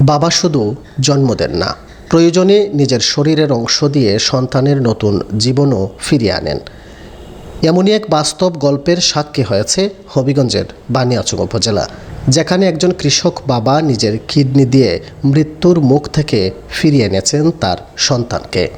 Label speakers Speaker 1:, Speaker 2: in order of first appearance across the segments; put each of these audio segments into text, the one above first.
Speaker 1: বাবা শুধু জন্ম দেন না, প্রয়োজনে নিজের শরীরের অংশ দিয়ে সন্তানের নতুন জীবনও ফিরিয়ে আনেন। এমনই এক বাস্তব গল্পের সাক্ষী হয়েছে হবিগঞ্জের বানিয়াচং উপজেলা, যেখানে একজন কৃষক বাবা নিজের কিডনি দিয়ে মৃত্যুর মুখ থেকে ফিরিয়ে এনেছেন তার সন্তানকে।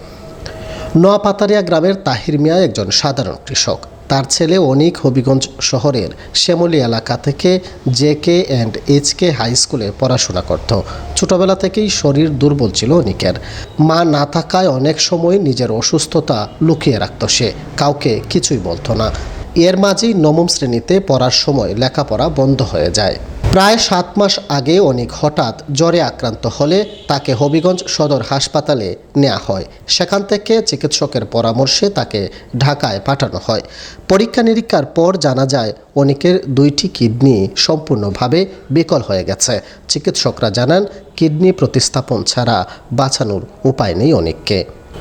Speaker 1: নোয়াপাতারিয়া গ্রামের তাহির মিয়া একজন সাধারণ কৃষক। তার ছেলে অনিক হবিগঞ্জ শহরের শ্যামলী এলাকা থেকে J K and H K high স্কুলে পড়াশোনা করত। ছোটবেলা থেকেই শরীর দুর্বল ছিল অনিকের। মা না থাকায় অনেক সময় নিজের অসুস্থতা লুকিয়ে রাখত সে, কাউকে কিছুই বলতো না। এর মাঝেই নবম শ্রেণীতে পড়ার সময় লেখাপড়া বন্ধ হয়ে যায়। প্রায় সাত মাস আগে অনেক হঠাৎ জ্বরে আক্রান্ত হলে তাকে হবিগঞ্জ সদর হাসপাতালে নেওয়া হয়। সেখান থেকে চিকিৎসকের পরামর্শে তাকে ঢাকায় পাঠানো হয়। পরীক্ষা নিরীক্ষার পর জানা যায়, অনেকের দুইটি কিডনি সম্পূর্ণভাবে বিকল হয়ে গেছে। চিকিৎসকরা জানান, কিডনি প্রতিস্থাপন ছাড়া বাঁচানোর উপায় নেই অনেককে।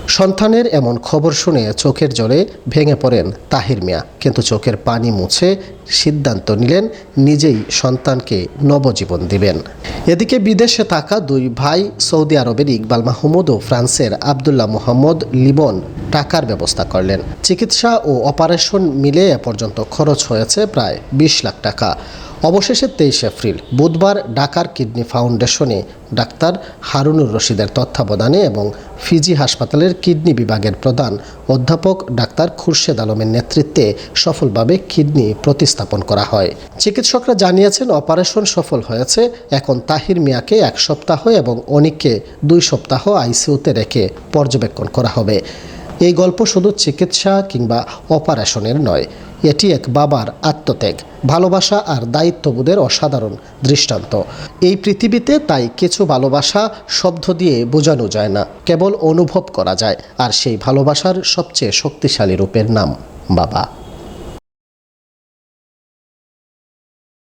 Speaker 1: সন্তানের এমন খবর শুনে চোখের জলে ভেঙে পড়েন তাহির মিয়া। কিন্তু চোখের পানি মুছে সিদ্ধান্ত নিলেন নিজেই সন্তানকে নবজীবন দিবেন। এদিকে বিদেশে থাকা দুই ভাই সৌদি আরবের ইকবাল মাহমুদ ও ফ্রান্সের আবদুল্লাহ মোহাম্মদ লিবন টাকার ব্যবস্থা করলেন। চিকিৎসা ও অপারেশন মিলে এ পর্যন্ত খরচ হয়েছে প্রায় বিশ লাখ টাকা। অবশেষে তেইশ এপ্রিল, বুধবার ঢাকার কিডনি ফাউন্ডেশনে ডাক্তার হারুনুর রশিদের তত্ত্বাবধানে এবং ফিজি হাসপাতালের কিডনি বিভাগের প্রধান অধ্যাপক ডাক্তার খুরশেদ আলমের নেতৃত্বে সফলভাবে কিডনি প্রতিস্থাপন করা হয়। চিকিৎসকরা জানিয়েছেন, অপারেশন সফল হয়েছে। এখন তাহির মিয়াকে এক সপ্তাহ এবং অনিককে দুই সপ্তাহ আইসিউতে রেখে পর্যবেক্ষণ করা হবে। এই গল্প শুধু চিকিৎসা কিংবা অপারেশনের নয় এটি এক বাবার আত্মত্যাগ, ভালোবাসা আর দায়িত্ববোধের অসাধারণ দৃষ্টান্ত। এই পৃথিবীতে তাই কিছু ভালোবাসা শব্দ দিয়ে বোঝানো যায় না, কেবল অনুভব করা যায়, আর সেই ভালোবাসার সবচেয়ে শক্তিশালী রূপের নাম বাবা।